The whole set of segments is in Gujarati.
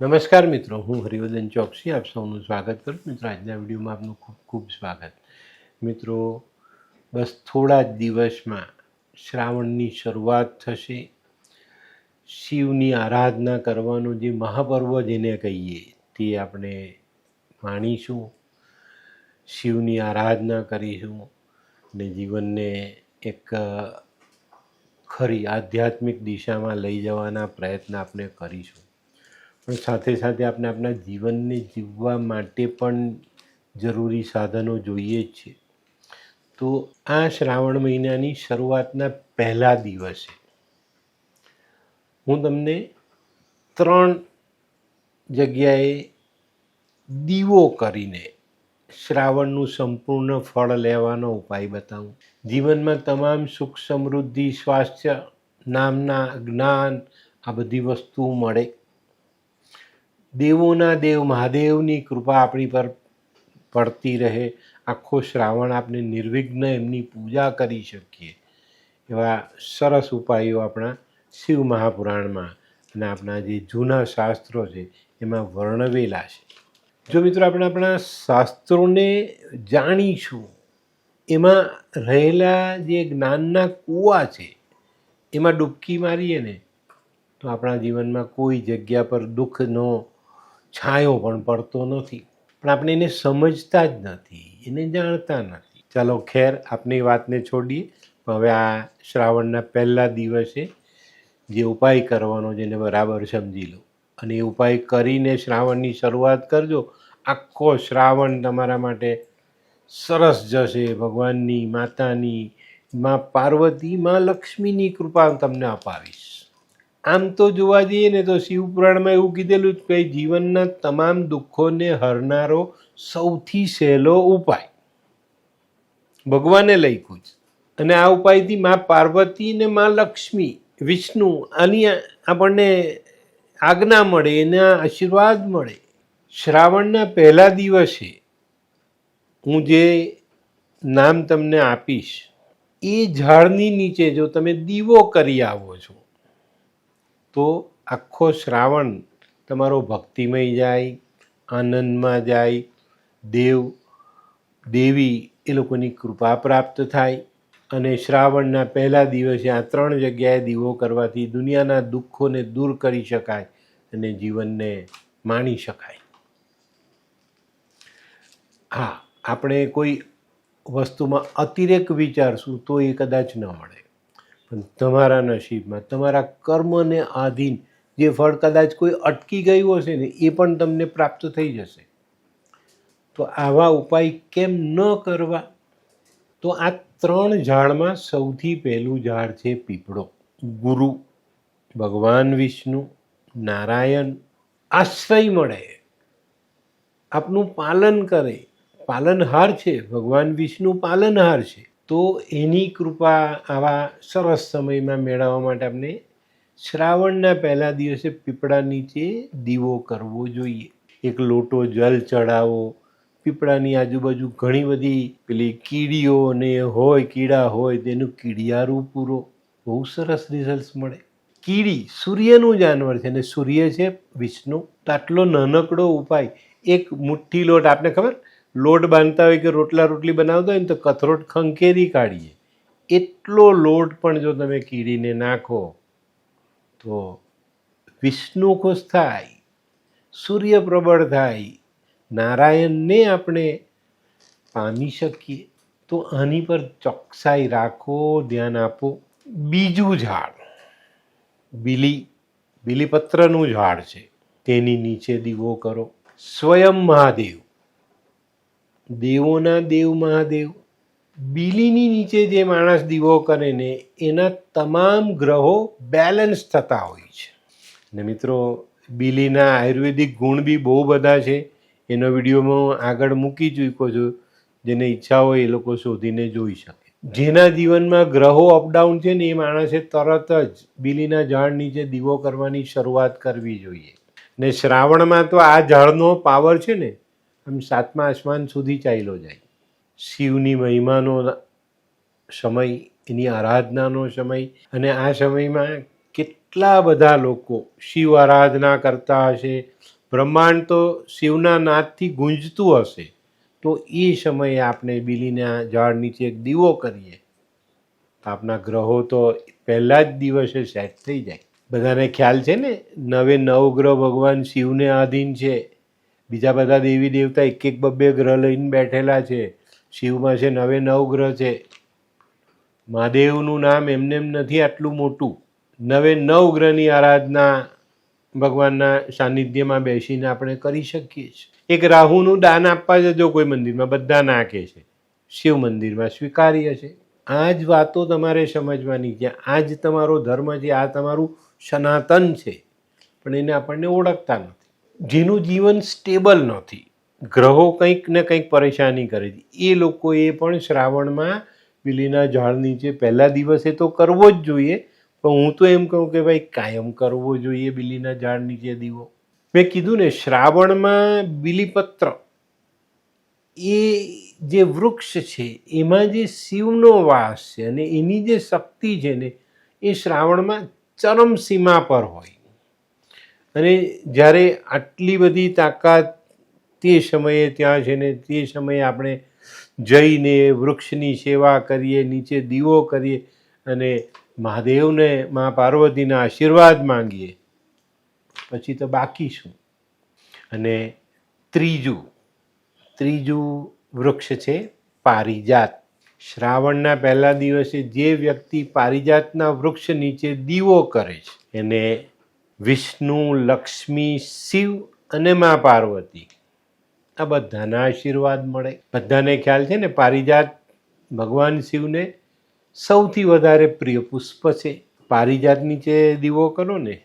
નમસ્કાર મિત્રો, હું હરિવર્ધન ચોકસી, આપ સૌનું સ્વાગત કરું. મિત્રો, આજના વિડીયોમાં આપનું ખૂબ ખૂબ સ્વાગત. મિત્રો, બસ થોડા જ દિવસમાં શ્રાવણની શરૂઆત થશે. શિવની આરાધના કરવાનો જે મહાપર્વ જેને કહીએ, તે આપણે માણીશું. શિવની આરાધના કરીશું અને જીવનને એક ખરી આધ્યાત્મિક દિશામાં લઈ જવાના પ્રયત્ન આપણે કરીશું. પણ સાથે સાથે આપણે આપણા જીવનને જીવવા માટે પણ જરૂરી સાધનો જોઈએ જ છે. તો આ શ્રાવણ મહિનાની શરૂઆતના પહેલા દિવસે હું તમને ત્રણ જગ્યાએ દીવો કરીને શ્રાવણનું સંપૂર્ણ ફળ લેવાનો ઉપાય બતાવું. જીવનમાં તમામ સુખ સમૃદ્ધિ, સ્વાસ્થ્ય નામના જ્ઞાન આ બધી વસ્તુઓ મળે. દેવોના દેવ, મહાદેવની કૃપા આપણી પર પડતી રહે. આખો શ્રાવણ આપણે નિર્વિઘ્ન એમની પૂજા કરી શકીએ. એવા સરસ ઉપાયો આપણા શિવ મહાપુરાણમાં અને આપણા જે જૂના શાસ્ત્રો છે, એમાં વર્ણવેલા છે. જો મિત્રો આપણે આપણા શાસ્ત્રોને જાણીશું, એમાં રહેલા જે જ્ઞાનના કૂવા છે, એમાં ડૂબકી મારીએ ને, તો આપણા જીવનમાં કોઈ જગ્યા પર દુઃખનો છાંયો પણ પડતો નથી. પણ આપણે એને સમજતા જ નથી, એને જાણતા નથી. ચાલો ખેર, આપની વાતને છોડીએ. હવે આ શ્રાવણના પહેલા દિવસે જે ઉપાય કરવાનો છે એને બરાબર સમજી લો. અને એ ઉપાય કરીને શ્રાવણની શરૂઆત કરજો. આખો શ્રાવણ તમારા માટે સરસ જશે. ભગવાનની, માતાની, માં પાર્વતી માં લક્ષ્મીની કૃપા તમને અપાવીશ. આમ તો જોવા જઈએ ને તો શિવપુરાણમાં એવું કીધેલું જ કે જીવનના તમામ દુઃખોને હરનારો સૌથી સહેલો ઉપાય. ભગવાને લખ્યું છે. અને આ ઉપાયથી મા પાર્વતી ને મા લક્ષ્મી, વિષ્ણુ, આની આપણને આજ્ઞા મળે, એના આશીર્વાદ મળે. શ્રાવણના પહેલા દિવસે હું જે નામ તમને આપીશ, એ ઝાડની નીચે જો તમે દીવો કરી આવો છો તો આખો શ્રાવણ તમારો ભક્તિમય જાય, આનંદમાં જાય, દેવ, દેવી એ લોકોની કૃપા પ્રાપ્ત થાય અને શ્રાવણના પહેલા દિવસે આ ત્રણ જગ્યાએ દીવો કરવાથી દુનિયાના દુઃખોને દૂર કરી શકાય અને જીવનને માણી શકાય. હા, આપણે કોઈ વસ્તુમાં અતિરેક વિચારશું તો એ કદાચ ન મળે. પણ તમારા નસીબમાં, તમારા કર્મને આધીન જે ફળ કદાચ કોઈ અટકી ગયું હશે ને, એ પણ તમને પ્રાપ્ત થઈ જશે. તો આવા ઉપાય કેમ ન કરવા? તો આ ત્રણ ઝાડમાં સૌથી પહેલું ઝાડ છે પીપળો. ગુરુ, ભગવાન વિષ્ણુ, નારાયણ આશ્રય મળે. આપનું પાલન કરે. પાલનહાર છે, ભગવાન વિષ્ણુ પાલનહાર છે. તો એની કૃપા આવા સરસ સમયમાં મેળવવા માટે આપણે શ્રાવણના પહેલા દિવસે પીપળા નીચે દીવો કરવો જોઈએ. એક લોટો જલ ચડાવો. પીપળાની આજુબાજુ ઘણી બધી પેલી કીડીઓ ને હોય, કીડા હોય તેનું કીડિયારું પૂરો. બહુ સરસ રિઝલ્ટ મળે. કીડી સૂર્યનું જાનવર છે અને સૂર્ય છે વિષ્ણુ. આટલો નાનકડો ઉપાય. એક મુઠ્ઠી લોટ આપને ખબર? લોટ બાંધતા હોય કે રોટલા રોટલી બનાવતા હોય ને તો કથરોટ ખંખેરી કાઢીએ. એટલો લોટ પણ જો તમે કીડીને નાખો, તો વિષ્ણુ ખુશ થાય, સૂર્ય પ્રબળ થાય, નારાયણને આપણે પામી શકીએ. તો આની પર ચોકસાઈ રાખો, ધ્યાન આપો. બીજું ઝાડ, બીલી, બીલીપત્રનું ઝાડ છે. તેની નીચે દીવો કરો. સ્વયં મહાદેવ. દેવોના દેવ મહાદેવ. બીલીની નીચે જે માણસ દીવો કરે ને, એના તમામ ગ્રહો બેલેન્સ થતા હોય છે. ને મિત્રો, બીલીના આયુર્વેદિક ગુણ બી બહુ બધા છે. એનો વિડીયોમાં હું આગળ મૂકી ચૂક્યો છું. જેને ઈચ્છા હોય એ લોકો શોધીને જોઈ શકે. જેના જીવનમાં ગ્રહો અપડાઉન છે ને, એ માણસે તરત જ બીલીના ઝાડ નીચે દીવો કરવાની શરૂઆત કરવી જોઈએ. ને શ્રાવણમાં તો આ ઝાડનો પાવર છે ને આમ સાતમા આસમાન સુધી ચાલ્યો જાય. શિવની મહિમાનો સમય, એની આરાધનાનો સમય, અને આ સમયમાં કેટલા બધા લોકો શિવ આરાધના કરતા હશે. બ્રહ્માંડ તો શિવના નાદથી ગુંજતું હશે. તો એ સમયે આપણે બીલીના ઝાડ નીચે એક દીવો કરીએ. તો આપણા ગ્રહો તો પહેલાં જ દિવસે સેટ થઈ જાય. બધાને ખ્યાલ છે ને? નવે નવ ગ્રહ ભગવાન શિવને આધીન છે. બીજા બધા દેવી દેવતા એક એક બબ્બે ગ્રહ લઈને બેઠેલા છે. શિવમાં છે, નવે નવ ગ્રહ છે. મહાદેવનું નામ એમને એમ નથી આટલું મોટું. નવે નવ ગ્રહની આરાધના ભગવાનના સાનિધ્યમાં બેસીને આપણે કરી શકીએ છીએ. એક રાહુનું દાન આપવા જજો કોઈ મંદિરમાં, બધા નાખે છે. શિવ મંદિરમાં સ્વીકાર્ય છે. આ જ વાતો તમારે સમજવાની છે. આ જ તમારો ધર્મ છે. આ તમારું સનાતન છે. પણ એને આપણને ઓળખતા નથી જેનું જીવન સ્ટેબલ નથી ગ્રહો કંઈક ને કંઈક પરેશાની કરે છે. એ લોકોએ પણ શ્રાવણમાં બીલીના ઝાડ નીચે પહેલા દિવસે તો કરવો જ જોઈએ. પણ હું તો એમ કહું કે ભાઈ કાયમ કરવો જોઈએ બીલીના ઝાડ નીચે દીવો. મેં કીધું ને, શ્રાવણમાં બીલીપત્ર એ જે વૃક્ષ છે, એમાં જે શિવનો વાસ છે અને એની જે શક્તિ છે ને, એ શ્રાવણમાં ચરમસીમા પર હોય. અને જ્યારે આટલી બધી તાકાત તે સમયે ત્યાં છે ને તે સમયે આપણે જઈને વૃક્ષની સેવા કરીએ, નીચે દીવો કરીએ અને મહાદેવને મા પાર્વતીના આશીર્વાદ માંગીએ. પછી તો બાકી શું? અને ત્રીજું ત્રીજું વૃક્ષ છે પારિજાત. શ્રાવણના પહેલા દિવસે જે વ્યક્તિ પારિજાતના વૃક્ષ નીચે દીવો કરે છે, એને વિષ્ણુ, લક્ષ્મી, શિવ અને મા પાર્વતી. આ બધાના આશીર્વાદ મળે. બધાને ખ્યાલ છે ને, પારિજાત ભગવાન શિવને સૌથી વધારે પ્રિય પુષ્પ છે. પારિજાત નીચે દીવો કરો ને,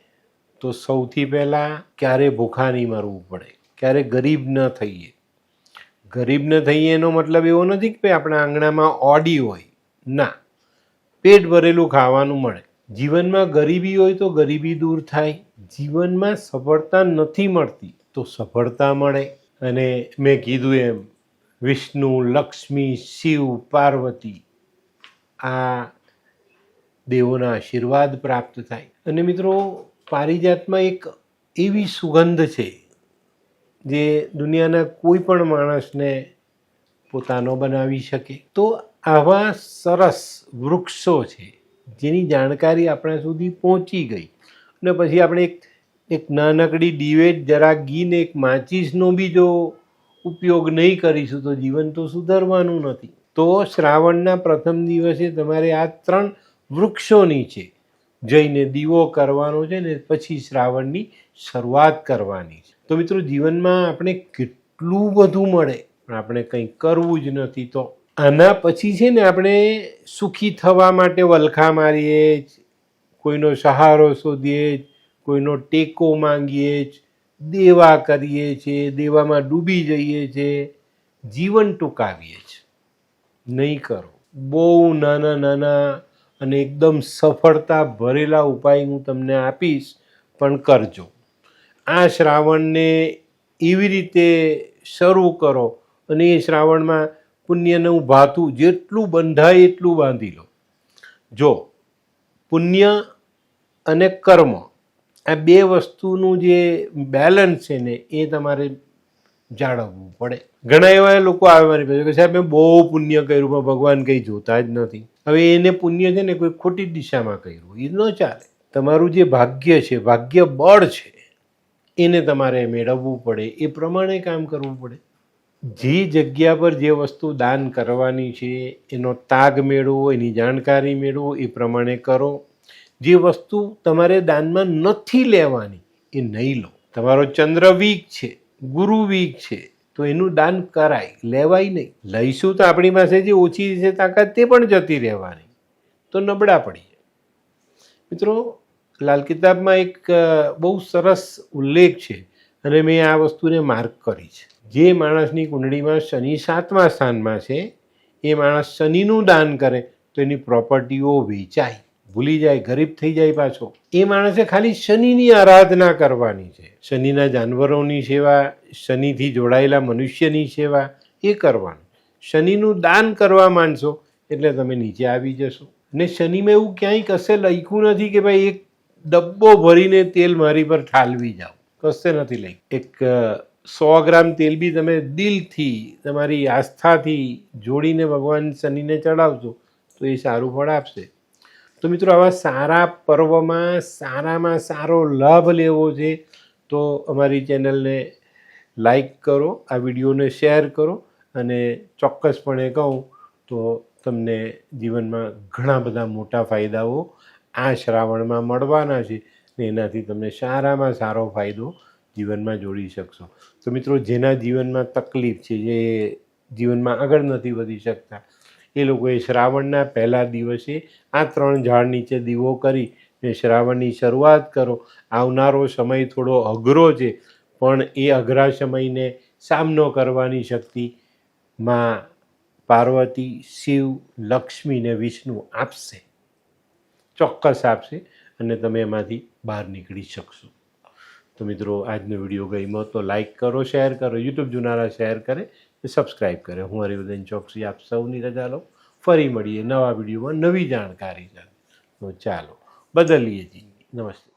તો સૌથી પહેલાં ક્યારે ભૂખા નહીં મરવું પડે? ક્યારે ગરીબ ન થઈએ? ગરીબ ન થઈએ એનો મતલબ એવો નથી કે આપણા આંગણામાં ઓડી હોય. ના, પેટ ભરેલું ખાવાનું મળે. જીવનમાં ગરીબી હોય તો ગરીબી દૂર થાય. જીવનમાં સફળતા નથી મળતી તો સફળતા મળે. અને મેં કીધું એમ, વિષ્ણુ, લક્ષ્મી, શિવ, પાર્વતી, આ દેવોના આશીર્વાદ પ્રાપ્ત થાય. અને મિત્રો, પારિજાતમાં એક એવી સુગંધ છે જે દુનિયાના કોઈ પણ માણસને પોતાનો બનાવી શકે. તો આવા સરસ વૃક્ષો છે જેની જાણકારી આપણા સુધી પહોંચી ગઈ. અને પછી આપણે એક એક નાનકડી ડિવેટ જરા ગીને એક માચીસનો બી જો ઉપયોગ નહીં કરીશું તો જીવન તો સુધરવાનું નથી. તો શ્રાવણના પ્રથમ દિવસે તમારે આ ત્રણ વૃક્ષોની છે, જઈને દીવો કરવાનો છે ને પછી શ્રાવણની શરૂઆત કરવાની છે. તો મિત્રો જીવનમાં આપણે કેટલું બધું મળે, પણ આપણે કંઈ કરવું જ નથી તો આના પછી છે ને આપણે સુખી થવા માટે વલખા મારીએ જ, કોઈનો સહારો શોધીએ જ, કોઈનો ટેકો માંગીએ જ દેવા કરીએ છીએ દેવામાં ડૂબી જઈએ છીએ જીવન ટૂંકાવીએ છીએ નહીં કરો. બહુ નાના નાના અને એકદમ સફળતા ભરેલા ઉપાય હું તમને આપીશ પણ કરજો. આ શ્રાવણને એવી રીતે શરૂ કરો અને એ શ્રાવણમાં પુણ્યનું ભાતું જેટલું બંધાય એટલું બાંધી લો. જો પુણ્ય અને કર્મ આ બે વસ્તુનું જે બેલેન્સ છે ને, એ તમારે જાળવવું પડે. ઘણા એવા લોકો આવે મારી પાસે કે સાહેબ, મેં બહુ પુણ્ય કર્યું, પણ ભગવાન કંઈ જોતા જ નથી. હવે એને પુણ્ય છે ને, કોઈ ખોટી દિશામાં કર્યું, એ ન ચાલે. તમારું જે ભાગ્ય છે ભાગ્ય બળ છે, એને તમારે મેળવવું પડે. એ પ્રમાણે કામ કરવું પડે. જે જગ્યા પર જે વસ્તુ દાન કરવાની છે, એનો તાગ મેળવો, એની જાણકારી મેળવો, એ પ્રમાણે કરો. જે વસ્તુ તમારે દાનમાં નથી લેવાની, એ નહીં લો. તમારો ચંદ્ર વીક છે, ગુરુ વીક છે, તો એનું દાન કરાય, લેવાય નહીં. લઈશું તો આપણી પાસે જે ઓછી છે તાકાત, તે પણ જતી રહેવાની. તો નબળા પડીએ. મિત્રો, લાલ કિતાબમાં એક બહુ સરસ ઉલ્લેખ છે. અને મેં આ વસ્તુને માર્ક કરી છે. જે માણસની કુંડળીમાં શનિ સાતમા સ્થાનમાં છે, એ માણસ શનિનું દાન કરે, તો એની પ્રોપર્ટીઓ વેચાય. ભૂલી જાય, ગરીબ થઈ જાય પાછો. એ માણસે ખાલી શનિની આરાધના કરવાની છે. શનિના જાનવરોની સેવા, શનિથી જોડાયેલા મનુષ્યની સેવા, એ કરવાનું. શનિનું દાન કરવા માંડશો, એટલે તમે નીચે આવી જશો. ને શનિમાં એવું ક્યાંય કશે લખ્યું નથી કે ભાઈ એક ડબ્બો ભરીને તેલ મારી પર ઠાલવી જાઓ. કશે નથી લઈ. એક સો ગ્રામ તેલ બી તમે દિલથી તમારી આસ્થાથી જોડીને ભગવાન શનિને ચડાવશો તો એ સારું ફળ આપશે. તો મિત્રો, આવા સારા પર્વમાં સારામાં સારો લાભ લેવો છે, તો અમારી ચેનલને લાઈક કરો, આ વિડીયોને શેર કરો, અને ચોક્કસપણે કહું તો તમને જીવનમાં ઘણા બધા મોટા ફાયદાઓ આ શ્રાવણમાં મળવાના છે. ને એનાથી તમને સારામાં સારો ફાયદો જીવનમાં જોડી શકશો. તો મિત્રો, જેના જીવનમાં તકલીફ છે, જે જીવનમાં આગળ નથી વધી શકતા, એ લોકોએ શ્રાવણના પહેલા દિવસે આ ત્રણ ઝાડ નીચે દીવો કરી ને શ્રાવણની શરૂઆત કરો. આવનારો સમય થોડો અઘરો છે, પણ એ અઘરા સમયને સામનો કરવાની શક્તિ માં પાર્વતી, શિવ, લક્ષ્મી ને વિષ્ણુ આપશે. ચોક્કસ આપશે અને તમે એમાંથી બહાર નીકળી શકશો. તો મિત્રો, આજનો વીડિયો ગમ્યો તો લાઇક કરો શેર કરો યુટ્યુબ જોનારા શેર કરે સબસ્ક્રાઈબ કરે. હું હરિવર્ધન ચોકસી આપ સૌની રજા લઉં. ફરી મળીએ નવા વિડીયોમાં નવી જાણકારી ચાલો, બદલીએ જી નમસ્તે.